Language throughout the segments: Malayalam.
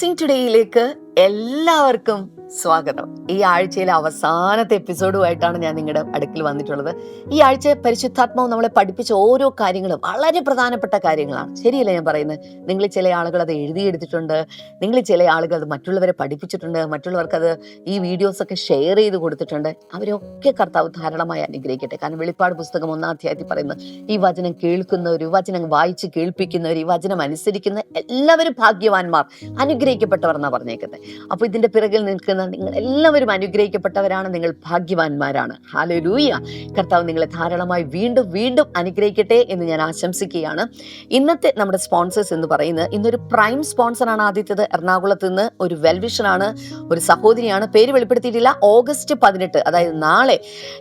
ബ്ലെസ്സിങ് ടുഡേയിലേക്ക് എല്ലാവർക്കും സ്വാഗതം. ഈ ആഴ്ചയിലെ അവസാനത്തെ എപ്പിസോഡുമായിട്ടാണ് ഞാൻ നിങ്ങളുടെ അടുക്കിൽ വന്നിട്ടുള്ളത്. ഈ ആഴ്ച പരിശുദ്ധാത്മാവ് നമ്മളെ പഠിപ്പിച്ച ഓരോ കാര്യങ്ങളും വളരെ പ്രധാനപ്പെട്ട കാര്യങ്ങളാണ്. ശരിയല്ലേ ഞാൻ പറയുന്നത്? നിങ്ങൾ ചില ആളുകൾ അത് എഴുതിയെടുത്തിട്ടുണ്ട് നിങ്ങൾ ചില ആളുകൾ അത് മറ്റുള്ളവരെ പഠിപ്പിച്ചിട്ടുണ്ട് മറ്റുള്ളവർക്ക് അത് ഈ വീഡിയോസ് ഒക്കെ ഷെയർ ചെയ്ത് കൊടുത്തിട്ടുണ്ട്. അവരൊക്കെ കർത്താവ് ധാരാളമായി അനുഗ്രഹിക്കട്ടെ. കാരണം വെളിപ്പാട് പുസ്തകം ഒന്നാം അധ്യായത്തിൽ പറയുന്നു ഈ വചനം കേൾക്കുന്നവർ വചനം വായിച്ച് കേൾപ്പിക്കുന്നവർ ഈ വചനം അനുസരിക്കുന്ന എല്ലാവരും ഭാഗ്യവാന്മാർ അനുഗ്രഹിക്കപ്പെട്ടവർ എന്നാണ് പറഞ്ഞേക്കുന്നത് അപ്പോൾ ഇതിന്റെ പിറകിൽ നിൽക്കുന്ന നിങ്ങൾ എല്ലാവരും അനുഗ്രഹിക്കപ്പെട്ടവരാണ് നിങ്ങൾ ഭാഗ്യവാന്മാരാണ്. ഹാലോ ലൂയ കർത്താവ് നിങ്ങളെ ധാരാളമായി വീണ്ടും വീണ്ടും അനുഗ്രഹിക്കട്ടെ എന്ന് ഞാൻ ആശംസിക്കുകയാണ്. ഇന്നത്തെ നമ്മുടെ സ്പോൺസേഴ്സ് എന്ന് പറയുന്നത് ഇന്നൊരു പ്രൈം സ്പോൺസറാണ് ആദ്യത്തേത്. എറണാകുളത്ത് നിന്ന് ഒരു വെൽവിഷനാണ് ഒരു സഹോദരിയാണ്. പേര് വെളിപ്പെടുത്തിയിട്ടില്ല. ഓഗസ്റ്റ് പതിനെട്ട് അതായത് നാളെ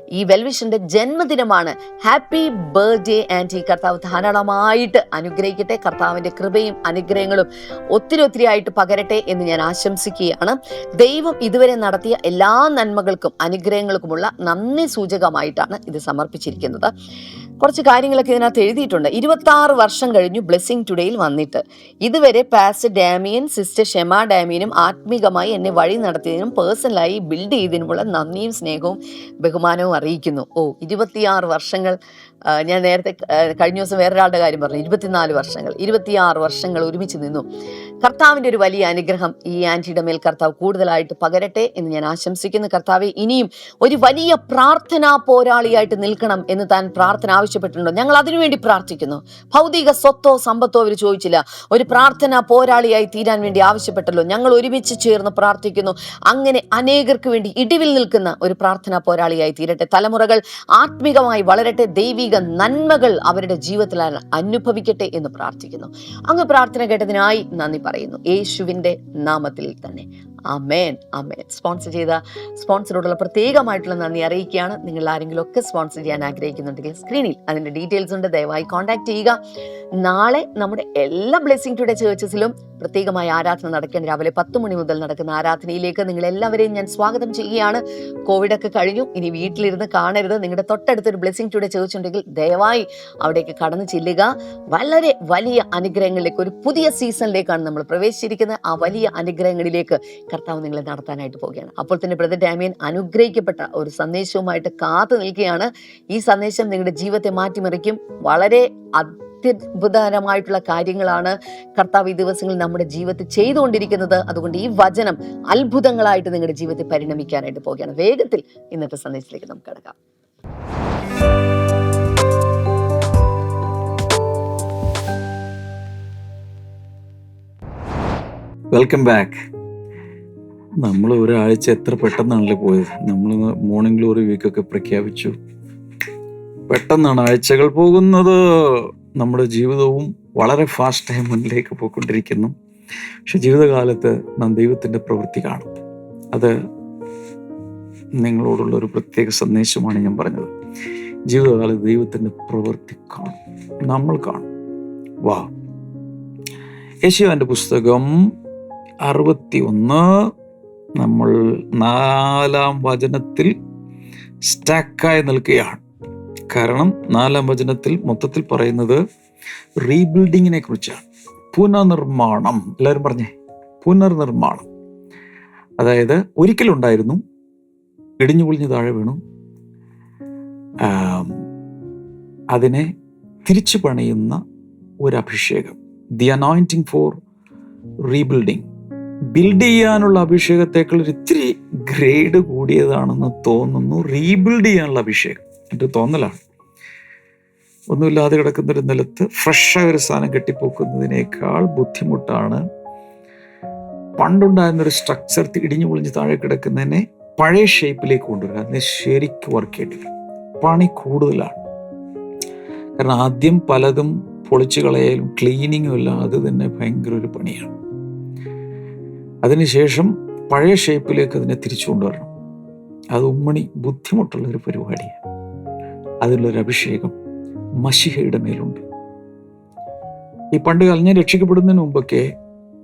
ഈ വെൽവിഷന്റെ ജന്മദിനമാണ്. ഹാപ്പി ബർത്ത്ഡേ ഈ കർത്താവ് ധാരാളമായിട്ട് അനുഗ്രഹിക്കട്ടെ. കർത്താവിന്റെ കൃപയും അനുഗ്രഹങ്ങളും ഒത്തിരി ഒത്തിരി ആയിട്ട് പകരട്ടെ എന്ന് ഞാൻ ആശംസിക്കുകയാണ് ദൈവം ഇതുവരെ നടത്തിയ എല്ലാ നന്മകൾക്കും അനുഗ്രഹങ്ങൾക്കുമുള്ള നന്ദി സൂചകമായിട്ടാണ് ഇത് സമർപ്പിച്ചിരിക്കുന്നത്. കുറച്ച് കാര്യങ്ങളൊക്കെ ഇതിനകത്ത് എഴുതിയിട്ടുണ്ട്. ഇരുപത്തി വർഷം കഴിഞ്ഞു ബ്ലെസ്സിങ് ടുഡേയിൽ വന്നിട്ട്. ഇതുവരെ പാസ് ഡാമിയൻ സിസ്റ്റർ ഷെമ ഡാമിയനും ആത്മീകമായി എന്നെ വഴി നടത്തിയതിനും പേഴ്സണലായി ബിൽഡ് ചെയ്തതിനുമുള്ള നന്ദിയും സ്നേഹവും ബഹുമാനവും അറിയിക്കുന്നു. ഓ ഇരുപത്തിയാറ് വർഷങ്ങൾ ഞാൻ നേരത്തെ കഴിഞ്ഞ ദിവസം വേറൊരാളുടെ കാര്യം പറഞ്ഞു. ഇരുപത്തിനാല് വർഷങ്ങൾ. ഇരുപത്തിയാറ് വർഷങ്ങൾ ഒരുമിച്ച് നിന്നു. കർത്താവിന്റെ ഒരു വലിയ അനുഗ്രഹം ഈ ആന്റിയുടെ മേൽ കർത്താവ് കൂടുതലായിട്ട് പകരട്ടെ എന്ന് ഞാൻ ആശംസിക്കുന്നു. കർത്താവെ ഇനിയും ഒരു വലിയ പ്രാർത്ഥനാ പോരാളിയായിട്ട് നിൽക്കണം എന്ന് താൻ പ്രാർത്ഥന ആവശ്യപ്പെട്ടിട്ടുണ്ടോ? ഞങ്ങൾ അതിനുവേണ്ടി പ്രാർത്ഥിക്കുന്നു. ഭൗതിക സ്വത്തോ സമ്പത്തോ അവർ ചോദിച്ചില്ല. ഒരു പ്രാർത്ഥനാ പോരാളിയായി തീരാൻ വേണ്ടി ആവശ്യപ്പെട്ടല്ലോ. ഞങ്ങൾ ഒരുമിച്ച് ചേർന്ന് പ്രാർത്ഥിക്കുന്നു. അങ്ങനെ അനേകർക്ക് വേണ്ടി ഇടിവിൽ നിൽക്കുന്ന ഒരു പ്രാർത്ഥനാ പോരാളിയായി തീരട്ടെ. തലമുറകൾ ആത്മീകമായി വളരട്ടെ. ദൈവിക നന്മകൾ അവരുടെ ജീവിതത്തിൽ അനുഭവിക്കട്ടെ എന്ന് പ്രാർത്ഥിക്കുന്നു. അങ്ങ് പ്രാർത്ഥന കേട്ടതിനായി നന്ദി പറയുന്നു. യേശുവിന്റെ നാമത്തിൽ തന്നെ. അമേൻ അമേൻ സ്പോൺസർ ചെയ്ത സ്പോൺസറോടുള്ള പ്രത്യേകമായിട്ടുള്ള നന്ദി അറിയിക്കുകയാണ്. നിങ്ങൾ ആരെങ്കിലും ഒക്കെ സ്പോൺസർ ചെയ്യാൻ ആഗ്രഹിക്കുന്നുണ്ടെങ്കിൽ സ്ക്രീനിൽ അതിന്റെ ഡീറ്റെയിൽസ് ഉണ്ട്. ദയവായി കോൺടാക്ട് ചെയ്യുക. നാളെ നമ്മുടെ എല്ലാ ബ്ലെസ്സിംഗ് ടുഡേ ചേർച്ചസിലും പ്രത്യേകമായ ആരാധന നടക്കേണ്ട രാവിലെ പത്ത് മണി മുതൽ നടക്കുന്ന ആരാധനയിലേക്ക് നിങ്ങൾ എല്ലാവരെയും ഞാൻ സ്വാഗതം ചെയ്യുകയാണ്. കോവിഡൊക്കെ കഴിഞ്ഞു. ഇനി വീട്ടിലിരുന്ന് കാണരുത്. നിങ്ങളുടെ തൊട്ടടുത്തൊരു ബ്ലെസ്സിംഗ് ടുഡേ ചോദിച്ചിട്ടുണ്ടെങ്കിൽ ദയവായി അവിടേക്ക് കടന്നു ചെല്ലുക. വളരെ വലിയ അനുഗ്രഹങ്ങളിലേക്ക് ഒരു പുതിയ സീസണിലേക്കാണ് നമ്മൾ പ്രവേശിച്ചിരിക്കുന്നത്. ആ വലിയ അനുഗ്രഹങ്ങളിലേക്ക് കർത്താവ് നിങ്ങളെ നടത്താനായിട്ട് പോവുകയാണ്. അപ്പോൾ തന്നെ ബ്രദർ ഡാമിയൻ അനുഗ്രഹിക്കപ്പെട്ട ഒരു സന്ദേശവുമായിട്ട് കാത്തു നിൽക്കുകയാണ്. ഈ സന്ദേശം നിങ്ങളുടെ ജീവിതത്തെ മാറ്റിമറിക്കും. വളരെ അത്യത്ഭുതകരമായിട്ടുള്ള കാര്യങ്ങളാണ് കർത്താവ് ഈ ദിവസങ്ങളിൽ നമ്മുടെ ജീവിതത്തിൽ ചെയ്തുകൊണ്ടിരിക്കുന്നത്. അതുകൊണ്ട് ഈ വചനം അത്ഭുതങ്ങളായിട്ട് നിങ്ങളുടെ ജീവിതത്തിൽ പരിണമിക്കാനായിട്ട് പോവുകയാണ്. വേഗത്തിൽ ഇന്നത്തെ സന്ദേശത്തിലേക്ക് നമുക്ക് കിടക്കാം. വെൽക്കം ബാക്ക് നമ്മൾ ഒരാഴ്ച എത്ര പെട്ടെന്നാണല്ലേ പോയത്? നമ്മൾ മോർണിംഗ് ഗ്ലോറി വീക്കൊക്കെ പ്രഖ്യാപിച്ചു. പെട്ടെന്നാണ് ആഴ്ചകൾ പോകുന്നത്. നമ്മുടെ ജീവിതവും വളരെ ഫാസ്റ്റായി മുന്നിലേക്ക് പോയിക്കൊണ്ടിരിക്കുന്നു. പക്ഷെ ജീവിതകാലത്ത് നാം ദൈവത്തിന്റെ പ്രവൃത്തി കാണും. അത് നിങ്ങളോടുള്ള ഒരു പ്രത്യേക സന്ദേശമാണ് ഞാൻ പറഞ്ഞത്. ജീവിതകാലത്ത് ദൈവത്തിന്റെ പ്രവൃത്തി കാണും. നമ്മൾ കാണും. വാ. യേശുവാന്റെ പുസ്തകം അറുപത്തി ഒന്ന് നമ്മൾ നാലാം വചനത്തിൽ സ്റ്റാക്കായി നിൽക്കുകയാണ്. കാരണം നാലാം വചനത്തിൽ മൊത്തത്തിൽ പറയുന്നത് റീബിൽഡിങ്ങിനെ കുറിച്ചാണ്. പുനർനിർമ്മാണം. എല്ലാവരും പറഞ്ഞേ? പുനർനിർമ്മാണം. അതായത് ഒരിക്കലുണ്ടായിരുന്നു ഇടിഞ്ഞു പൊളിഞ്ഞ് താഴെ വീണു. അതിനെ തിരിച്ചു പണിയുന്ന ഒരു അഭിഷേകം. The anointing for rebuilding build ചെയ്യാനുള്ള അഭിഷേകത്തേക്കാൾ ഒരു ഇത്തിരി ഗ്രേഡ് കൂടിയതാണെന്ന് തോന്നുന്നു. റീബിൽഡ് ചെയ്യാനുള്ള അഭിഷേകം. എന്റെ തോന്നലാണ്. ഒന്നുമില്ലാതെ കിടക്കുന്ന ഒരു നിലത്ത് ഫ്രഷായ ഒരു സാധനം കെട്ടിപ്പോക്കുന്നതിനേക്കാൾ ബുദ്ധിമുട്ടാണ്. പണ്ടുണ്ടായിരുന്ന ഒരു സ്ട്രക്ചർ ഇടിഞ്ഞു പൊളിഞ്ഞ് താഴെ കിടക്കുന്നതിനെ പഴയ ഷേപ്പിലേക്ക് കൊണ്ടുവരിക അതിന് ശരിക്കും വർക്ക് ചെയ്യേണ്ടി വരും പണി കൂടുതലാണ്. കാരണം ആദ്യം പലതും പൊളിച്ചു കളയലും ക്ലീനിങ്ങും എല്ലാം അത് തന്നെ ഭയങ്കര ഒരു പണിയാണ്. അതിനുശേഷം പഴയ ഷേപ്പിലേക്ക് അതിനെ തിരിച്ചു കൊണ്ടുവരണം. അത് ഉമ്മണി ബുദ്ധിമുട്ടുള്ള ഒരു പരിപാടിയാണ്. അതിലൊരു അഭിഷേകം മഷിഹയുടെ മേലുണ്ട്. ഈ പണ്ട് കളഞ്ഞ രക്ഷിക്കപ്പെടുന്നതിന് മുമ്പൊക്കെ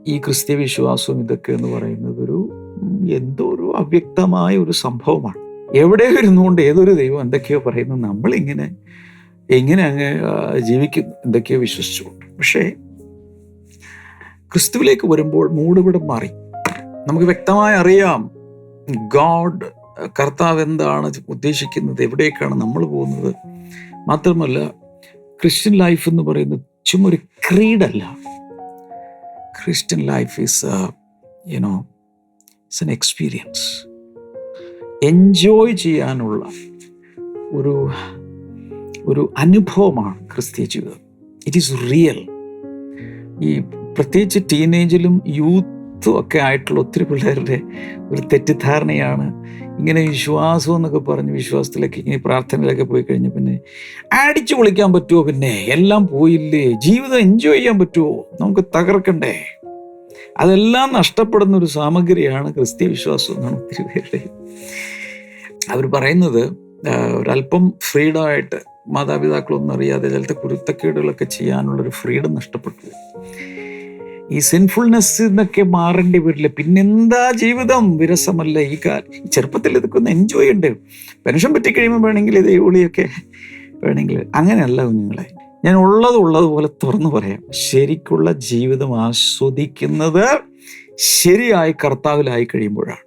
ഈ ക്രിസ്ത്യ വിശ്വാസവും ഇതൊക്കെ എന്ന് പറയുന്നത് ഒരു എന്തോ ഒരു അവ്യക്തമായ ഒരു സംഭവമാണ്. എവിടെ ഇരുന്നുകൊണ്ട് ഏതൊരു ദൈവം എന്തൊക്കെയോ പറയുന്നു നമ്മളിങ്ങനെ എങ്ങനെ അങ്ങ് ജീവിക്കും എന്തൊക്കെയോ വിശ്വസിച്ചു പക്ഷേ ക്രിസ്തുവിലേക്ക് വരുമ്പോൾ മൂടുവിടം മാറി. നമുക്ക് വ്യക്തമായി അറിയാം ഗോഡ് കർത്താവ് എന്താണ് ഉദ്ദേശിക്കുന്നത് എവിടേക്കാണ് നമ്മൾ പോകുന്നത്. മാത്രമല്ല ക്രിസ്ത്യൻ ലൈഫ് എന്ന് പറയുന്നത് ചുമ്മാ ഒരു ക്രീഡല്ല. Christian life is you know it's an experience enjoy ചെയ്യാനുള്ള ഒരു ഒരു അനുഭവമാണ് ക്രിസ്തീയ ജീവിതം. ഇറ്റ് ഈസ് റിയൽ ഈ പ്രത്യേകിച്ച് ടീനേജിലും യൂത്തും ഒക്കെ ആയിട്ടുള്ള ഒത്തിരി പിള്ളേരുടെ ഒരു തെറ്റിദ്ധാരണയാണ്. ഇങ്ങനെ വിശ്വാസം എന്നൊക്കെ പറഞ്ഞ് വിശ്വാസത്തിലൊക്കെ ഇങ്ങനെ പ്രാർത്ഥനയിലൊക്കെ പോയി കഴിഞ്ഞ് പിന്നെ അടിച്ചു പൊളിക്കാൻ പറ്റുമോ പിന്നെ? എല്ലാം പോയില്ലേ? ജീവിതം എൻജോയ് ചെയ്യാൻ പറ്റുമോ നമുക്ക് തകർക്കണ്ടേ? അതെല്ലാം നഷ്ടപ്പെടുന്ന ഒരു സാമഗ്രിയാണ് ക്രിസ്ത്യ വിശ്വാസം എന്നാണ് ഒത്തിരി പേരുടെ അവർ പറയുന്നത്. ഒരല്പം ഫ്രീഡം ആയിട്ട് മാതാപിതാക്കളൊന്നും അറിയാതെ ചിലത്തെ കുരുത്തക്കേടുകളൊക്കെ ചെയ്യാനുള്ളൊരു ഫ്രീഡം നഷ്ടപ്പെട്ടു. ഈ സിൻഫുൾനെസ് എന്നൊക്കെ മാറേണ്ടി വരില്ല. പിന്നെന്താ ജീവിതം? വിരസമല്ല ഈ കാലം ചെറുപ്പത്തിൽ ഇതൊക്കെ ഒന്ന് എൻജോയ് ഉണ്ട് പെൻഷൻ പറ്റിക്കഴിയുമ്പോൾ വേണമെങ്കിൽ ഇത് ഒളിയൊക്കെ വേണമെങ്കിൽ അങ്ങനെയല്ല കുഞ്ഞുങ്ങളെ. ഞാൻ ഉള്ളത് ഉള്ളതുപോലെ തുറന്നു പറയാം. ശരിക്കുള്ള ജീവിതം ആസ്വദിക്കുന്നത് ശരിയായി കർത്താവിലായി കഴിയുമ്പോഴാണ്.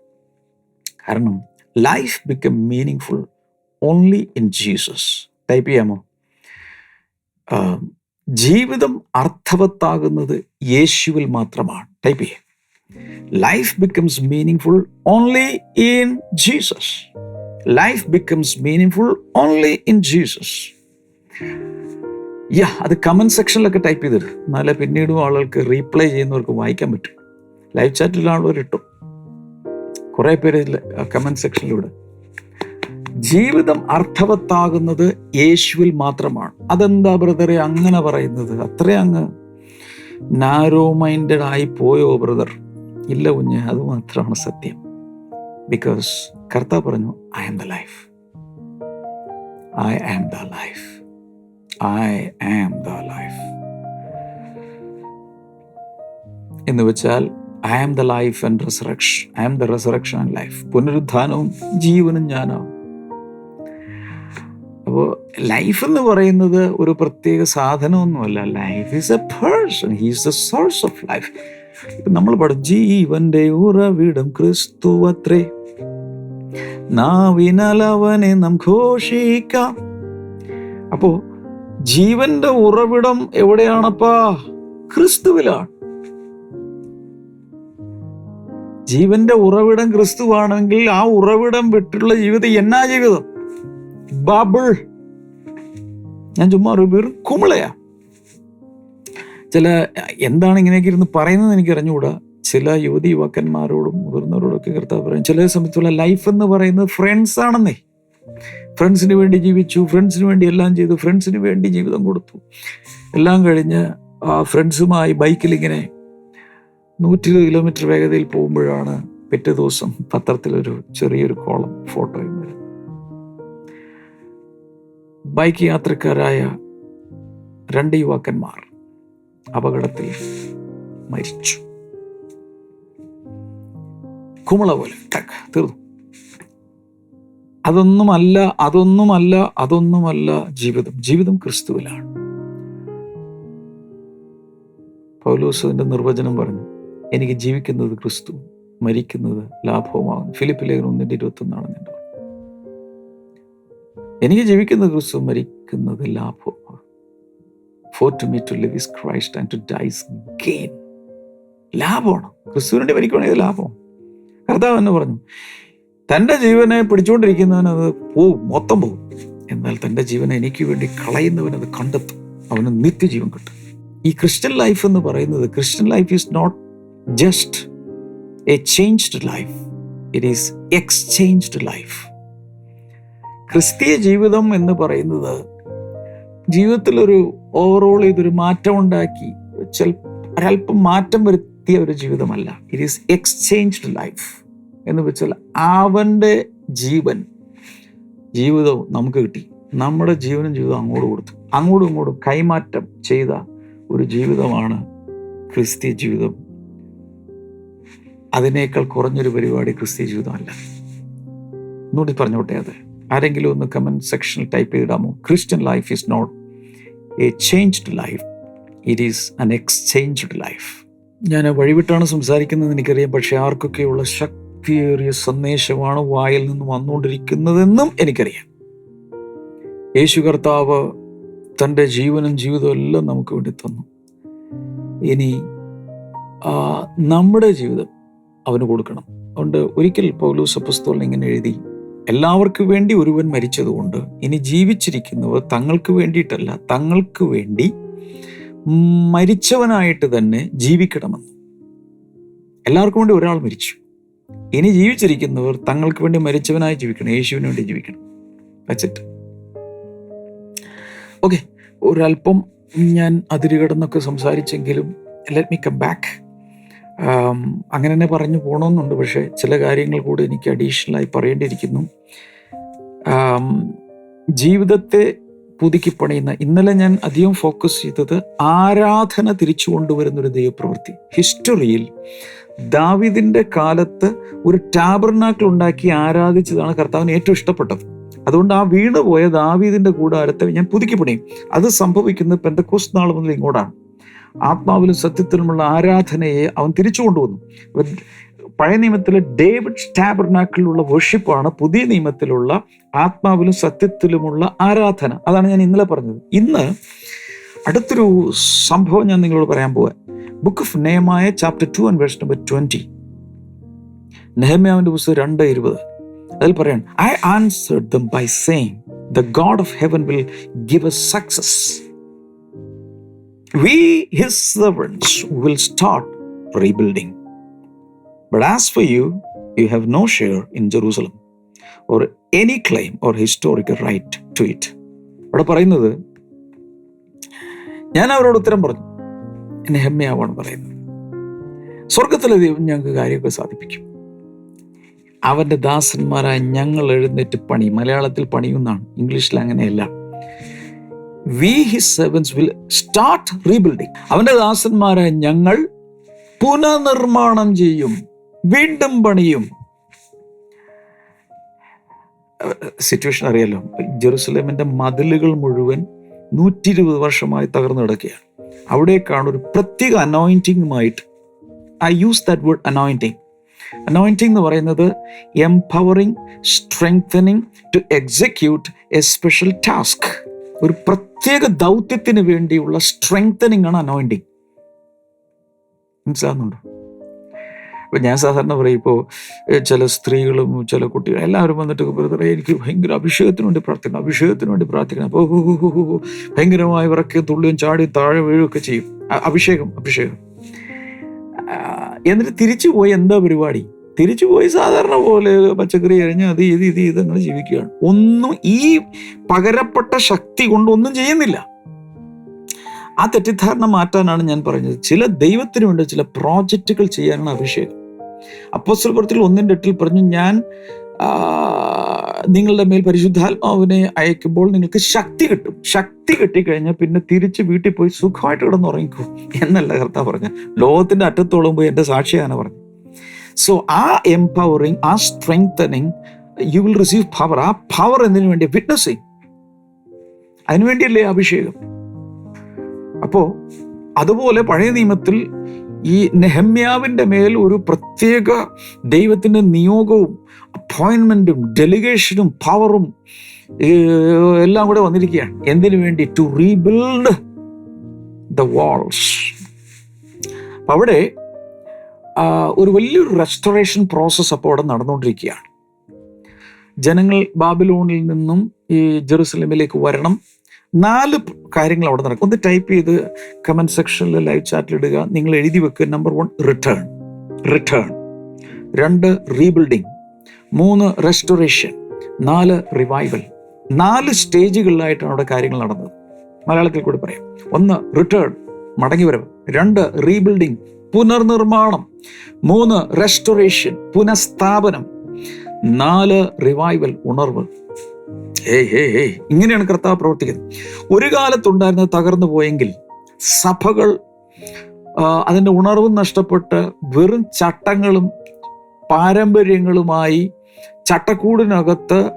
കാരണം life become meaningful only in Jesus type ചെയ്യാമോ ജീവിതം അർത്ഥവത്താകുന്നത് യേശുവിൽ മാത്രമാണ്. ടൈപ്പ് ചെയ്യുക life becomes meaningful only in Jesus life becomes meaningful only in Jesus yeah അത് കമന്റ് സെക്ഷനിലൊക്കെ ടൈപ്പ് ചെയ്തിട്ട് എന്നാലേ പിന്നീടും ആളുകൾക്ക് റീപ്ലൈ ചെയ്യുന്നവർക്ക് വായിക്കാൻ പറ്റും. ലൈവ് ചാറ്റിലാണുള്ളവർ ഇട്ടു. കുറേ പേര് കമന്റ് സെക്ഷനിലൂടെ ജീവിതം അർത്ഥവത്താകുന്നത് യേശുവിൽ മാത്രമാണ്. അതെന്താ ബ്രദറെ അങ്ങനെ പറയുന്നത്? അത്ര അങ്ങ് നാരോ മൈൻഡഡ് ആയി പോയോ ബ്രദർ? ഇല്ല കുഞ്ഞ് അത് മാത്രമാണ് സത്യം. ബിക്കോസ് കർത്താവ് പറഞ്ഞു I am the life I am the life I am the life എന്ന് വെച്ചാൽ I am the life and resurrection I am the resurrection and life പുനരുദ്ധാനവും ജീവനും ഞാനാവും അപ്പോൾ ലൈഫ് എന്ന് പറയുന്നത് ഒരു പ്രത്യേക സാധനമൊന്നുമല്ല. Life is a person he's the source of life നമ്മൾ പഠിച്ചു ജീവന്റെ ഉറവിടം ക്രിസ്തു അത്രേ. നാവിനാൽ അവനെ നാം ഘോഷിക്കാം. അപ്പോ ജീവന്റെ ഉറവിടം എവിടെയാണപ്പാ? ക്രിസ്തുവിലാണ്. ജീവന്റെ ഉറവിടം ക്രിസ്തുവാണെങ്കിൽ ആ ഉറവിടം വിട്ടുള്ള ജീവിതം എന്നാ ജീവിതം? ബബിൾ ഞാൻ ചുമ്മാ ഒരു വെറും കുമിളയാ. ചില എന്താണ് ഇങ്ങനെയൊക്കെ ഇരുന്ന് പറയുന്നത് എനിക്ക് അറിഞ്ഞുകൂടാ. ചില യുവതി യുവാക്കന്മാരോടും മുതിർന്നവരോടൊക്കെ കർത്താവ് പറയും ചില സമയത്തുള്ള ലൈഫ് എന്ന് പറയുന്നത് ഫ്രണ്ട്സ് ആണെന്നേ. ഫ്രണ്ട്സിന് വേണ്ടി ജീവിച്ചു ഫ്രണ്ട്സിന് വേണ്ടി എല്ലാം ചെയ്തു ഫ്രണ്ട്സിന് വേണ്ടി ജീവിതം കൊടുത്തു. എല്ലാം കഴിഞ്ഞ് ആ ഫ്രണ്ട്സുമായി ബൈക്കിൽ ഇങ്ങനെ നൂറ്റി കിലോമീറ്റർ വേഗതയിൽ പോകുമ്പോഴാണ് പിറ്റേ ദിവസം പത്രത്തിലൊരു ചെറിയൊരു കോളം ഫോട്ടോയും ബൈക്ക് യാത്രക്കാരായ രണ്ട് യുവാക്കന്മാർ അപകടത്തിൽ മരിച്ചു. കുമള പോലെ ടക്ക് തീർന്നു. അതൊന്നുമല്ല അതൊന്നുമല്ല അതൊന്നുമല്ല ജീവിതം. ജീവിതം ക്രിസ്തുവിലാണ്. പൗലോസ് നിർവചനം പറഞ്ഞു എനിക്ക് ജീവിക്കുന്നത് ക്രിസ്തു മരിക്കുന്നത് ലാഭവുമാകുന്നു. ഫിലിപ്പ് ലേഖനം ഒന്നിന്റെ ഇരുപത്തി ഒന്നാണ് ഞാൻ പറഞ്ഞത് എനിക്ക് ജീവിക്കുന്ന ക്രിസ്തു മരിക്കുന്നത് ലാഭമാണ് for to me to live is Christ and to dies gain ലാഭമാണ്. ക്രിസ്തുവിന് വേണ്ടി മരിക്കുകയാണെങ്കിൽ ലാഭമാണ്. കർത്താവ് എന്ന് പറഞ്ഞു തന്റെ ജീവനെ പിടിച്ചുകൊണ്ടിരിക്കുന്നവൻ അത് പോവും മൊത്തം പോവും. എന്നാൽ തന്റെ ജീവനെ എനിക്ക് വേണ്ടി കളയുന്നവൻ അത് കണ്ടെത്തും. അവന് നിത്യജീവൻ കിട്ടും. ഈ ക്രിസ്ത്യൻ ലൈഫ് എന്ന് പറയുന്നത് Christian life is not just a changed life it is exchanged life ക്രിസ്തീയ ജീവിതം എന്ന് പറയുന്നത് ജീവിതത്തിലൊരു ഓവറോൾ ഇതൊരു മാറ്റം ഉണ്ടാക്കി ചില ഒരല്പം മാറ്റം വരുത്തിയ ഒരു ജീവിതമല്ല. ഇറ്റ് ഈസ് എക്സ്ചേഞ്ച്ഡ് ലൈഫ് എന്ന് വെച്ചാൽ അവന്റെ ജീവൻ ജീവിതവും നമുക്ക് കിട്ടി. നമ്മുടെ ജീവനും ജീവിതം അങ്ങോട്ട് കൊടുത്തു. അങ്ങോട്ടും ഇങ്ങോട്ടും കൈമാറ്റം ചെയ്ത ഒരു ജീവിതമാണ് ക്രിസ്തീയ ജീവിതം. അതിനേക്കാൾ കുറഞ്ഞൊരു പരിപാടി ക്രിസ്തീയ ജീവിതമല്ല. ഒന്നുകൂടി പറഞ്ഞോട്ടെ അത്? ആരെങ്കിലും ഒന്ന് കമന്റ് സെക്ഷനിൽ type ചെയ്തിടാമോ Christian life is not a changed life it is an exchanged life ഞാൻ വഴിവിട്ടാണ് സംസാരിക്കുന്നത് എനിക്കറിയാം. പക്ഷേ ആർക്കൊക്കെയുള്ള ശക്തിയേറിയ സന്ദേശമാണ് വായിൽ നിന്ന് വന്നുകൊണ്ടിരിക്കുന്നതെന്നും എനിക്കറിയാം. യേശു കർത്താവ് തന്റെ ജീവനും ജീവിതവും എല്ലാം നമുക്ക് വേണ്ടി തന്നു. ഇനി നമ്മുടെ ജീവിതം അവന് കൊടുക്കണം. അതുകൊണ്ട് ഒരിക്കൽ പൗലൂസ് പുസ്തകം ഇങ്ങനെ എഴുതി എല്ലാവർക്കും വേണ്ടി ഒരുവൻ മരിച്ചതുകൊണ്ട് ഇനി ജീവിച്ചിരിക്കുന്നവർ തങ്ങൾക്ക് വേണ്ടിയിട്ടല്ല തങ്ങൾക്ക് വേണ്ടി മരിച്ചവനായിട്ട് തന്നെ ജീവിക്കണമെന്ന്. എല്ലാവർക്കും വേണ്ടി ഒരാൾ മരിച്ചു. ഇനി ജീവിച്ചിരിക്കുന്നവർ തങ്ങൾക്ക് വേണ്ടി മരിച്ചവനായി ജീവിക്കണം യേശുവിന് വേണ്ടി ജീവിക്കണം. വെച്ചിട്ട് ഓക്കെ ഒരല്പം ഞാൻ അതിരുകടന്നൊക്കെ സംസാരിച്ചെങ്കിലും ലെറ്റ് മീ കം ബാക്ക് അങ്ങനെ തന്നെ പറഞ്ഞു പോകണമെന്നുണ്ട് പക്ഷേ ചില കാര്യങ്ങൾ കൂടി എനിക്ക് അഡീഷണലായി പറയേണ്ടിയിരിക്കുന്നു. ജീവിതത്തെ പുതുക്കി പണിയുന്ന ഇന്നലെ ഞാൻ അധികം ഫോക്കസ് ചെയ്തത് ആരാധന തിരിച്ചു കൊണ്ടുവരുന്ന ഒരു ദൈവപ്രവൃത്തി. ഹിസ്റ്ററിയിൽ ദാവിദിന്റെ കാലത്ത് ഒരു ടാബർനാക്കിൾ ഉണ്ടാക്കി ആരാധിച്ചതാണ് കർത്താവിന് ഏറ്റവും ഇഷ്ടപ്പെട്ടത്. അതുകൊണ്ട് ആ വീണുപോയ ദാവീദിന്റെ കൂടാരത്തെ ഞാൻ പുതുക്കി പണിയും. അത് സംഭവിക്കുന്നത് പെന്തക്കോസ് നാൾ മുതൽ ഇങ്ങോട്ടാണ്. ആത്മാവിലും സത്യത്തിലുമുള്ള ആരാധനയെ അവൻ തിരിച്ചു കൊണ്ടുവന്നു. പഴയ നിയമത്തിലെ ഡേവിഡ് സ്റ്റാബർനാക്കിലുള്ള വർഷിപ്പാണ് പുതിയ നിയമത്തിലുള്ള ആത്മാവിലും സത്യത്തിലുമുള്ള ആരാധന. അതാണ് ഞാൻ ഇന്നലെ പറഞ്ഞത്. ഇന്ന് അടുത്തൊരു സംഭവം ഞാൻ നിങ്ങളോട് പറയാൻ പോവാൻ book of Nehemiah chapter two and verse number twenty നെഹമ്യാവിന്റെ പുസ്തകം രണ്ട് ഇരുപത്. അതിൽ പറയാൻ I answered them by saying the God of heaven will give a success we his servants will start rebuilding but as for you you have no share in Jerusalem or any claim or historical right to it അവിടെ പറയുന്നത് ഞാൻ അവരോട് ഉത്തരം പറഞ്ഞു. എന്നെ ഹെമ്മയാവാണ് പറയുന്നത്. സ്വർഗത്തിലെ ദൈവം ഞങ്ങൾക്ക് കാര്യമൊക്കെ സാധിപ്പിക്കും. അവന്റെ ദാസന്മാരായ ഞങ്ങൾ എഴുന്നേറ്റ് പണി. മലയാളത്തിൽ പണിയുന്നതാണ്. ഇംഗ്ലീഷിൽ അങ്ങനെയല്ല. We his servants will start rebuilding അവന്റെ ദാസന്മാരെ ഞങ്ങൾ പുനർനിർമ്മാണം ചെയ്യും വീണ്ടും പണിയും. സിറ്റുവേഷൻ അറിയാലോ? ജെറുസലേമിന്റെ മതിലുകൾ മുഴുവൻ നൂറ്റി ഇരുപത് വർഷമായി തകർന്നു കിടക്കുകയാണ്. അവിടേക്കാണ് ഒരു പ്രത്യേക അനോയിന്റിങ്ങുമായിട്ട് I use that word anointing anointing എന്ന് പറയുന്നത് empowering strengthening to execute a special task ഒരു പ്രത്യേക ദൗത്യത്തിന് വേണ്ടിയുള്ള സ്ട്രെങ്തനിങ് ആണ് അനോയിന്റിങ് മനസ്സിലാകുന്നുണ്ടോ ഇപ്പം ഞാൻ സാധാരണ പറയും ഇപ്പോൾ ചില സ്ത്രീകളും ചില കുട്ടികളും എല്ലാവരും വന്നിട്ട് ബ്രദറെ എനിക്ക് ഭയങ്കര അഭിഷേകത്തിന് വേണ്ടി പ്രാർത്ഥിക്കണം. അഭിഷേകത്തിന് വേണ്ടി പ്രാർത്ഥിക്കണം അപ്പോൾ ഭയങ്കരമായി ഇറക്കി തുള്ളിയും ചാടിയും താഴെ വീഴുകയൊക്കെ ചെയ്യും. അഭിഷേകം അഭിഷേകം. എന്നിട്ട് തിരിച്ചു പോയി എന്താ പരിപാടി? തിരിച്ചു പോയി സാധാരണ പോലെ പച്ചക്കറി അരിഞ്ഞ് അത് ഇത് ഇത് ഇത് അങ്ങനെ ജീവിക്കുകയാണ്. ഒന്നും ഈ പകരപ്പെട്ട ശക്തി കൊണ്ട് ഒന്നും ചെയ്യുന്നില്ല. ആ തെറ്റിദ്ധാരണ മാറ്റാനാണ് ഞാൻ പറഞ്ഞത്. ചില ദൈവത്തിന് വേണ്ടി ചില പ്രോജക്റ്റുകൾ ചെയ്യാനാണ് അഭിഷേകം. അപ്പോസ്റ്റൽ പ്രവൃത്തിയിൽ ഒന്നിന്റെ എട്ടിൽ പറഞ്ഞു ഞാൻ നിങ്ങളുടെ മേൽ പരിശുദ്ധാത്മാവിനെ അയക്കുമ്പോൾ നിങ്ങൾക്ക് ശക്തി കിട്ടും. ശക്തി കിട്ടിക്കഴിഞ്ഞാൽ പിന്നെ തിരിച്ച് വീട്ടിൽ പോയി സുഖമായിട്ട് കിടന്നുറങ്ങിക്കും. എന്നല്ല കർത്താവ് പറഞ്ഞ ലോകത്തിന്റെ അറ്റത്തോളം പോയി എന്റെ സാക്ഷിയാണ് പറഞ്ഞു so ah empowering ah strengthening you will receive power ആ പവർ എന്നതിനു വേണ്ടി? വിറ്റ്നസ്സിങ് അതിനുവേണ്ടിയല്ലേ അഭിഷേകം? അപ്പോ അതുപോലെ പഴയ നിയമത്തിൽ ഈ നെഹമ്യാവിന്റെ മേൽ ഒരു പ്രത്യേക ദൈവത്തിന്റെ നിയോഗവും അപ്പോയിൻമെന്റും ഡെലിഗേഷനും പവറും എല്ലാം കൂടെ വന്നിരിക്കുകയാണ്. എന്തിനു വേണ്ടി? ടു റീബിൽഡ് ദ വാൾസ് അവിടെ ഒരു വലിയൊരു റെസ്റ്റോറേഷൻ പ്രോസസ്സ് അപ്പോൾ അവിടെ നടന്നുകൊണ്ടിരിക്കുകയാണ്. ജനങ്ങൾ ബാബിലോണിൽ നിന്നും ഈ ജെറുസലേമിലേക്ക് വരണം. നാല് കാര്യങ്ങൾ അവിടെ നടക്കും. ഒന്ന് ടൈപ്പ് ചെയ്ത് കമന്റ് സെക്ഷനിൽ ലൈവ് ചാറ്റിൽ ഇടുക. നിങ്ങൾ എഴുതി വെക്കുക. നമ്പർ വൺ റിട്ടേൺ റിട്ടേൺ രണ്ട് റീബിൽഡിംഗ് മൂന്ന് റെസ്റ്റോറേഷൻ നാല് റിവൈവൽ നാല് സ്റ്റേജുകളിലായിട്ടാണ് അവിടെ കാര്യങ്ങൾ നടന്നത്. മലയാളത്തിൽ കൂടി പറയാം. ഒന്ന് റിട്ടേൺ മടങ്ങിവരവ് രണ്ട് റീബിൽഡിംഗ് പുനർനിർമ്മാണം. മൂന്ന് റെസ്റ്റോറേഷൻ പുനഃസ്ഥാപനം. നാല് റിവൈവൽ ഉണർവ്. ഹേ ഹേ ഹേ ഇങ്ങനെയാണ് കർത്താവ് പ്രവർത്തിക്കുന്നത്. ഒരു കാലത്തുണ്ടായിരുന്നത് തകർന്നു പോയെങ്കിൽ സഭകൾ അതിന്റെ ഉണർവും നഷ്ടപ്പെട്ട് വെറും ചട്ടങ്ങളും പാരമ്പര്യങ്ങളുമായി ചട്ടക്കൂടിനകത്ത്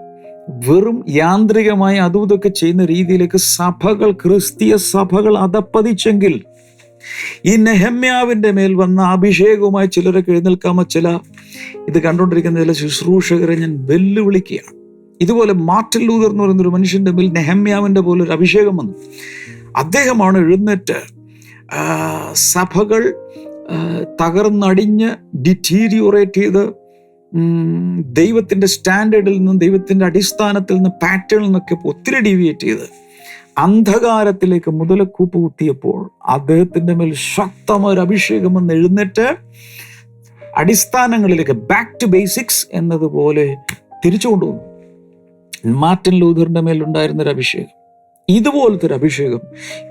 വെറും യാന്ത്രികമായി അതും ഇതൊക്കെ ചെയ്യുന്ന രീതിയിലേക്ക് സഭകൾ ക്രിസ്തീയ സഭകൾ അതപ്പതിച്ചെങ്കിൽ ഈ നെഹമ്യാവിന്റെ മേൽ വന്ന അഭിഷേകവുമായി ചിലരൊക്കെ എഴുന്നേൽക്കാമ ചില ഇത് കണ്ടുകൊണ്ടിരിക്കുന്ന ചില ശുശ്രൂഷകരെ ഞാൻ വെല്ലുവിളിക്കുകയാണ്. ഇതുപോലെ മാർട്ടിൻ ലൂതർ എന്ന് പറയുന്ന ഒരു മനുഷ്യന്റെ മേൽ നെഹമ്യാവിന്റെ പോലെ ഒരു അഭിഷേകം വന്നു. അദ്ദേഹമാണ് എഴുന്നേറ്റ് സഭകൾ തകർന്നടിഞ്ഞ് ഡിറ്റീരിയോറേറ്റ് ചെയ്ത് ദൈവത്തിന്റെ സ്റ്റാൻഡേർഡിൽ നിന്നും ദൈവത്തിന്റെ അടിസ്ഥാനത്തിൽ നിന്ന് പാറ്റേണിൽ നിന്നൊക്കെ ഒത്തിരി ഡീവിയേറ്റ് ചെയ്ത്. അന്ധകാരത്തിലേക്ക് മുതലക്കൂപ്പ് കുത്തിയപ്പോൾ അദ്ദേഹത്തിന്റെ മേൽ ശക്തമായ ഒരു അഭിഷേകം വന്ന് എഴുന്നേറ്റ് അടിസ്ഥാനങ്ങളിലേക്ക് ബാക്ക് ടു ബേസിക്സ് എന്നതുപോലെ തിരിച്ചു കൊണ്ടുവന്നു. മാർട്ടിൻ ലൂഥറിന്റെ മേലുണ്ടായിരുന്ന ഒരു അഭിഷേകം ഇതുപോലത്തെ ഒരു അഭിഷേകം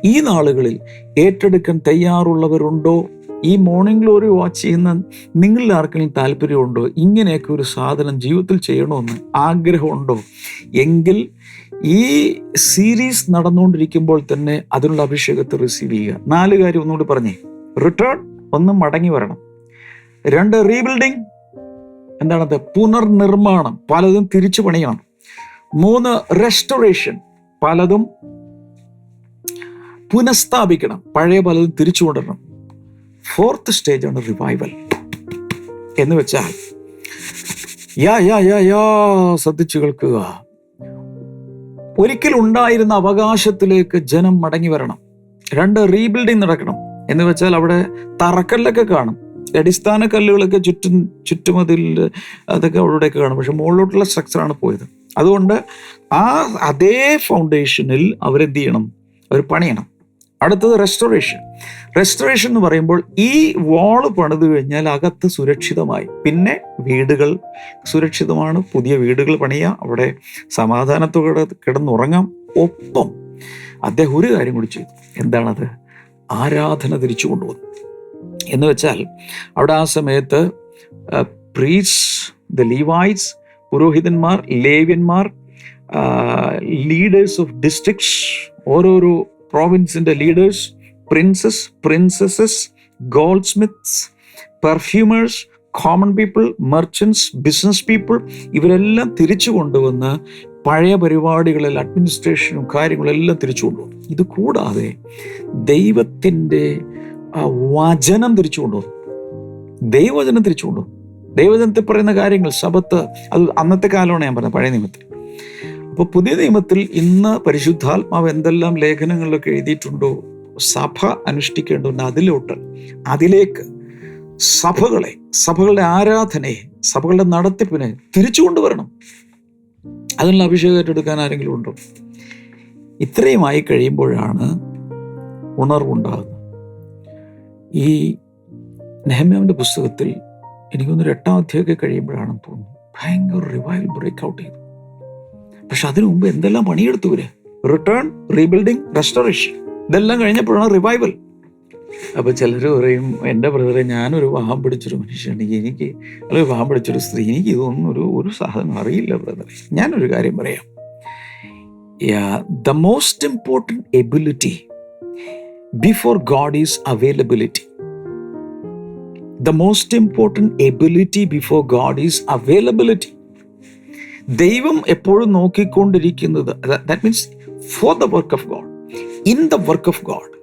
ഈ നാളുകളിൽ ഏറ്റെടുക്കാൻ തയ്യാറുള്ളവരുണ്ടോ? ഈ മോർണിംഗ് ഗ്ലോറി വാച്ച് ചെയ്യുന്ന നിങ്ങളിൽ ആർക്കെങ്കിലും താല്പര്യമുണ്ടോ? ഇങ്ങനെയൊക്കെ ഒരു സാധനം ജീവിതത്തിൽ ചെയ്യണമെന്ന് ആഗ്രഹമുണ്ടോ? എങ്കിൽ ഈ സീരീസ് നടന്നുകൊണ്ടിരിക്കുമ്പോൾ തന്നെ അതിനുള്ള അഭിഷേകത്തെ റിസീവ് ചെയ്യുക. നാല് കാര്യം ഒന്നുകൂടി പറഞ്ഞേ. റിട്ടേൺ ഒന്ന് മടങ്ങി വരണം. രണ്ട് റീബിൽഡിങ് എന്താണത്? പുനർനിർമ്മാണം. പലതും തിരിച്ചു പണിയണം. മൂന്ന് റെസ്റ്റോറേഷൻ പലതും പുനഃസ്ഥാപിക്കണം. പഴയ പലതും തിരിച്ചു കൊണ്ടുവരണം. ഫോർത്ത് സ്റ്റേജ് ആണ് റിവൈവൽ എന്ന് വെച്ചാൽ യാ യാ യാ യാ ശ്രദ്ധിച്ചു കേൾക്കുക. ഒരിക്കൽ ഉണ്ടായിരുന്ന അവകാശത്തിലേക്ക് ജനം മടങ്ങി വരണം. രണ്ട് റീബിൽഡിങ് നടക്കണം. എന്ന് വെച്ചാൽ അവിടെ തറക്കല്ലൊക്കെ കാണും. അടിസ്ഥാന കല്ലുകളൊക്കെ ചുറ്റും ചുറ്റുമതിൽ അതൊക്കെ അവിടെയൊക്കെ കാണും. പക്ഷെ മുകളിലോട്ടുള്ള സ്ട്രക്ചറാണ് പോയത്. അതുകൊണ്ട് ആ അതേ ഫൗണ്ടേഷനിൽ അവരെന്ത് ചെയ്യണം? അവർ പണിയണം. അടുത്തത് റെസ്റ്റോറേഷൻ റെസ്റ്റോറേഷൻ എന്ന് പറയുമ്പോൾ ഈ വാൾ പണിത് കഴിഞ്ഞാൽ അകത്ത് സുരക്ഷിതമായി. പിന്നെ വീടുകൾ സുരക്ഷിതമാണ്. പുതിയ വീടുകൾ പണിയുക. അവിടെ സമാധാനത്തോടെ കിടന്നുറങ്ങാം. ഒപ്പം അദ്ദേഹം ഒരു കാര്യം കൂടി ചെയ്തു. എന്താണത്? ആരാധന തിരിച്ചു കൊണ്ടുവന്നു. എന്ന് വെച്ചാൽ അവിടെ ആ സമയത്ത് പ്രീസ് ദ ലീവായ്സ് പുരോഹിതന്മാർ ലേവ്യന്മാർ ലീഡേഴ്സ് ഓഫ് ഡിസ്ട്രിക്ട്സ് ഓരോരോ പ്രോവിൻസിന്റെ leaders princes princesses goldsmiths perfumers common people merchants business people ഇവരെല്ലാം തിരിച്ചു കൊണ്ടുവന്ന് പഴയ പരിപാടികളിൽ അഡ്മിനിസ്ട്രേഷനും കാര്യങ്ങളെല്ലാം തിരിച്ചു കൊണ്ടുവന്നു. ഇത് കൂടാതെ ദൈവത്തിന്റെ വചനം തിരിച്ചു കൊണ്ടുവന്നു. ദൈവവചനം തിരിച്ചു കൊണ്ടുവന്നു. ദൈവജനത്തിൽ പറയുന്ന കാര്യങ്ങൾ ശബത്ത് അത് അന്നത്തെ കാലമാണ് ഞാൻ പറഞ്ഞത് പഴയ നിയമത്തിൽ. അപ്പോൾ പുതിയ നിയമത്തിൽ ഇന്ന് പരിശുദ്ധാത്മാവ് എന്തെല്ലാം ലേഖനങ്ങളിലൊക്കെ എഴുതിയിട്ടുണ്ടോ? സഭ അനുഷ്ഠിക്കേണ്ടതുണ്ട്. അതിലോട്ട് അതിലേക്ക് സഭകളെ സഭകളുടെ ആരാധനയെ സഭകളുടെ നടത്തിപ്പിനെ തിരിച്ചു കൊണ്ടുവരണം. അതിനുള്ള അഭിഷേകം ഏറ്റെടുക്കാൻ ആരെങ്കിലും ഉണ്ടോ? ഇത്രയുമായി കഴിയുമ്പോഴാണ് ഉണർവുണ്ടാകുന്നത് ഈ നെഹമ്യാവിന്റെ പുസ്തകത്തിൽ എനിക്കൊന്നൊരു എട്ടാം അധ്യായമൊക്കെ കഴിയുമ്പോഴാണെന്ന് തോന്നുന്നു. ഭയങ്കര റിവൈവൽ ബ്രേക്ക് ഔട്ട് ചെയ്തു. പക്ഷെ അതിനു മുമ്പ് എന്തെല്ലാം പണിയെടുത്തു ഇവർ? റിട്ടേൺ റീബിൽഡിങ് റെസ്റ്റോറേഷൻ ഇതെല്ലാം കഴിഞ്ഞപ്പോഴാണ് റിവൈവൽ അപ്പൊ ചിലർ പറയും എന്റെ ബ്രദറെ ഞാനൊരു വാഹം പിടിച്ചൊരു മനുഷ്യനാണ്. എനിക്ക് അല്ലെങ്കിൽ വാഹം പിടിച്ചൊരു സ്ത്രീ. എനിക്ക് ഇതൊന്നും ഒരു ഒരു സാധനം അറിയില്ല ബ്രദറെ ഞാനൊരു കാര്യം പറയാം. The most important ability before God is availability the most important ability before God is availability ദൈവം എപ്പോഴും നോക്കിക്കൊണ്ടിരിക്കുന്നത്. That means for the work of God in the work of God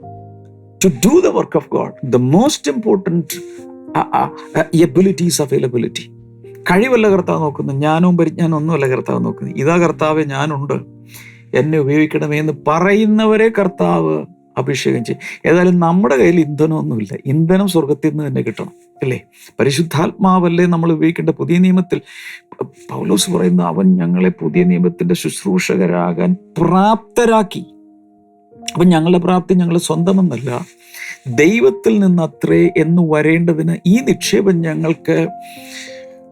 to do the work of God the most important ability is availability കഴിവല്ല കർത്താവ് നോക്കുന്നത് ജ്ഞാനവും ഒന്നും ഒന്നുമല്ല കർത്താവ് നോക്കുന്നു ഇതാ കർത്താവ് ഞാനുണ്ട്. എന്നെ ഉപയോഗിക്കണമേ എന്ന് പറയുന്നവരെ കർത്താവ് അഭിഷേകം ചെയ്യും. ഏതായാലും നമ്മുടെ കയ്യിൽ ഇന്ധനമൊന്നുമില്ല. ഇന്ധനം സ്വർഗത്തിൽ നിന്ന് തന്നെ കിട്ടണം. അല്ലേ? പരിശുദ്ധാത്മാവല്ലേ നമ്മൾ ഉപയോഗിക്കേണ്ട പുതിയ നിയമത്തിൽ? പൗലോസ് പറയുന്ന അവൻ ഞങ്ങളെ പുതിയ നിയമത്തിന്റെ ശുശ്രൂഷകരാകാൻ പ്രാപ്തരാക്കി. അപ്പം ഞങ്ങളുടെ പ്രാപ്തി ഞങ്ങൾ സ്വന്തമെന്നല്ല ദൈവത്തിൽ നിന്ന് അത്രേ എന്ന് വരേണ്ടതിന് ഈ നിക്ഷേപം ഞങ്ങൾക്ക്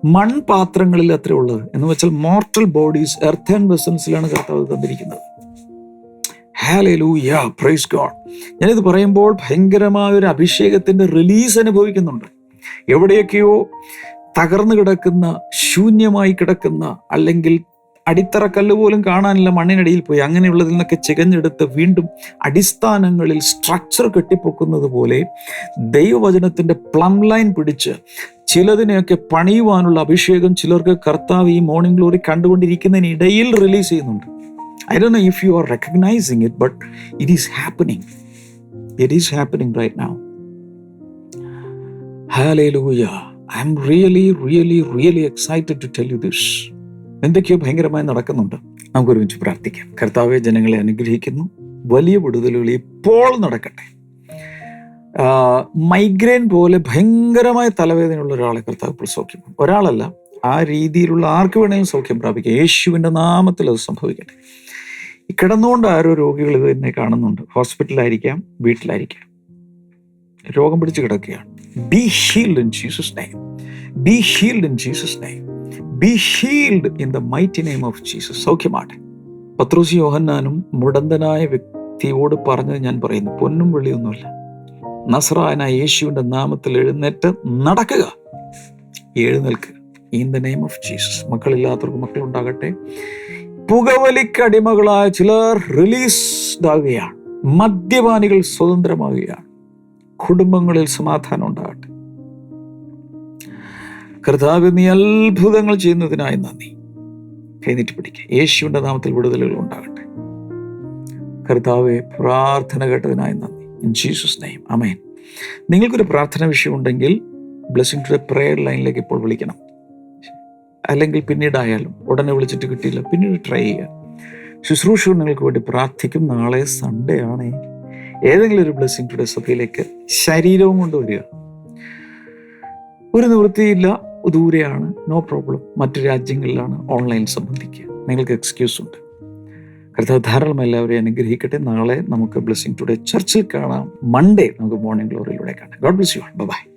മൺപാത്രങ്ങളിൽ അത്രേ ഉള്ളത്. എന്ന് വെച്ചാൽ മോർട്ടൽ ബോഡീസ് എർത്ത് ആൻഡ് വെസൻസിലാണ് കർത്താവ് തന്നിരിക്കുന്നത്. ഹാലൂയ ഞാനിത് പറയുമ്പോൾ ഭയങ്കരമായ ഒരു അഭിഷേകത്തിന്റെ റിലീസ് അനുഭവിക്കുന്നുണ്ട്. എവിടെയൊക്കെയോ തകർന്നു കിടക്കുന്ന ശൂന്യമായി കിടക്കുന്ന അല്ലെങ്കിൽ അടിത്തറ കല്ല് പോലും കാണാനില്ല മണ്ണിനടിയിൽ പോയി. അങ്ങനെയുള്ളതിൽ നിന്നൊക്കെ ചികഞ്ഞെടുത്ത് വീണ്ടും അടിസ്ഥാനങ്ങളിൽ സ്ട്രക്ചർ കെട്ടിപ്പൊക്കുന്നത് പോലെ ദൈവവചനത്തിന്റെ പ്ലം ലൈൻ പിടിച്ച് ചിലതിനെയൊക്കെ പണിയുവാനുള്ള അഭിഷേകം ചിലർക്ക് കർത്താവ് ഈ മോർണിംഗ് ഗ്ലോറി കണ്ടുകൊണ്ടിരിക്കുന്നതിനിടയിൽ റിലീസ് ചെയ്യുന്നുണ്ട്. I do know if you are recognising it but it is happening it is happening right now ഹാലൂയ I am really really really excited to tell you എന്തൊക്കെയോ ഭയങ്കരമായി നടക്കുന്നുണ്ട്. നമുക്ക് ഒരുമിച്ച് പ്രാർത്ഥിക്കാം. കർത്താവെ ജനങ്ങളെ അനുഗ്രഹിക്കുന്നു. വലിയ വിടുതലുകൾ ഇപ്പോൾ നടക്കട്ടെ. മൈഗ്രെയിൻ പോലെ ഭയങ്കരമായ തലവേദനയുള്ള ഒരാളെ കർത്താവ് ഇപ്പോൾ സൗഖ്യം. ഒരാളല്ല ആ രീതിയിലുള്ള ആർക്ക് വേണമെങ്കിലും സൗഖ്യം പ്രാപിക്കാം. യേശുവിന്റെ നാമത്തിൽ അത് സംഭവിക്കട്ടെ. കിടന്നുകൊണ്ട് ആരോ രോഗികൾ ഇത് തന്നെ കാണുന്നുണ്ട്. ഹോസ്പിറ്റലായിരിക്കാം വീട്ടിലായിരിക്കാം. രോഗം പിടിച്ച് കിടക്കുകയാണ്. Be healed in Jesus name be healed in Jesus name be healed in the mighty name of Jesus സൗഖ്യമാട്ടെ പത്രോസി യോഹന്നാനും മുടന്തനായ വ്യക്തിയോട് പറഞ്ഞത് ഞാൻ പറയുന്നു. പൊന്നും വെള്ളിയൊന്നുമില്ല നസ്രായന യേശുവിന്റെ നാമത്തിൽ എഴുന്നേറ്റ് നടക്കുക. എഴുന്നേൽക്കുക. In the name of Jesus മക്കളില്ലാത്തവർക്ക് മക്കളുണ്ടാകട്ടെ. പുകവലിക്കടിമകളായ ചിലർ റിലീസ്ഡ് ആകുകയാണ്. മദ്യപാനികൾ സ്വതന്ത്രമാകുകയാണ്. കുടുംബങ്ങളിൽ സമാധാനം കർത്താവ് നീ അത്ഭുതങ്ങൾ ചെയ്യുന്നതിനായി നന്ദി. കൈനീട്ടി പിടിക്കുക യേശുവിന്റെ നാമത്തിൽ വിടുതലുകൾ ഉണ്ടാകട്ടെ. കർത്താവെ പ്രാർത്ഥന കേട്ടതിനായി നന്ദി. ഇൻ ജീസസ് നെയിം അമേൻ നിങ്ങൾക്കൊരു പ്രാർത്ഥന വിഷയം ഉണ്ടെങ്കിൽ ബ്ലെസ്സിങ് ടു പ്രെയർ ലൈനിലേക്ക് ഇപ്പോൾ വിളിക്കണം. അല്ലെങ്കിൽ പിന്നീടായാലും ഉടനെ വിളിച്ചിട്ട് കിട്ടിയില്ല പിന്നീട് ട്രൈ ചെയ്യുക. ശുശ്രൂഷകൾ നിങ്ങൾക്ക് വേണ്ടി പ്രാർത്ഥിക്കും. നാളെ സൺഡേ ആണ്. ഏതെങ്കിലും ഒരു ബ്ലെസ്സിങ് ടുഡേ സഭയിലേക്ക് ശരീരവും കൊണ്ട് വരിക. ഒരു നിവൃത്തിയില്ല. ദൂരെയാണ്. നോ പ്രോബ്ലം മറ്റു രാജ്യങ്ങളിലാണ് ഓൺലൈൻ സംബന്ധിക്കുക. നിങ്ങൾക്ക് എക്സ്ക്യൂസ് ഉണ്ട്. കർത്താവ് ധാരാളം എല്ലാവരെയും അനുഗ്രഹിക്കട്ടെ. നാളെ നമുക്ക് ബ്ലെസ്സിങ് ടുഡേ ചർച്ചിൽ കാണാം. മൺഡേ നമുക്ക് മോർണിംഗ് ഗ്ലോറിയിലൂടെ കാണാം. God bless you by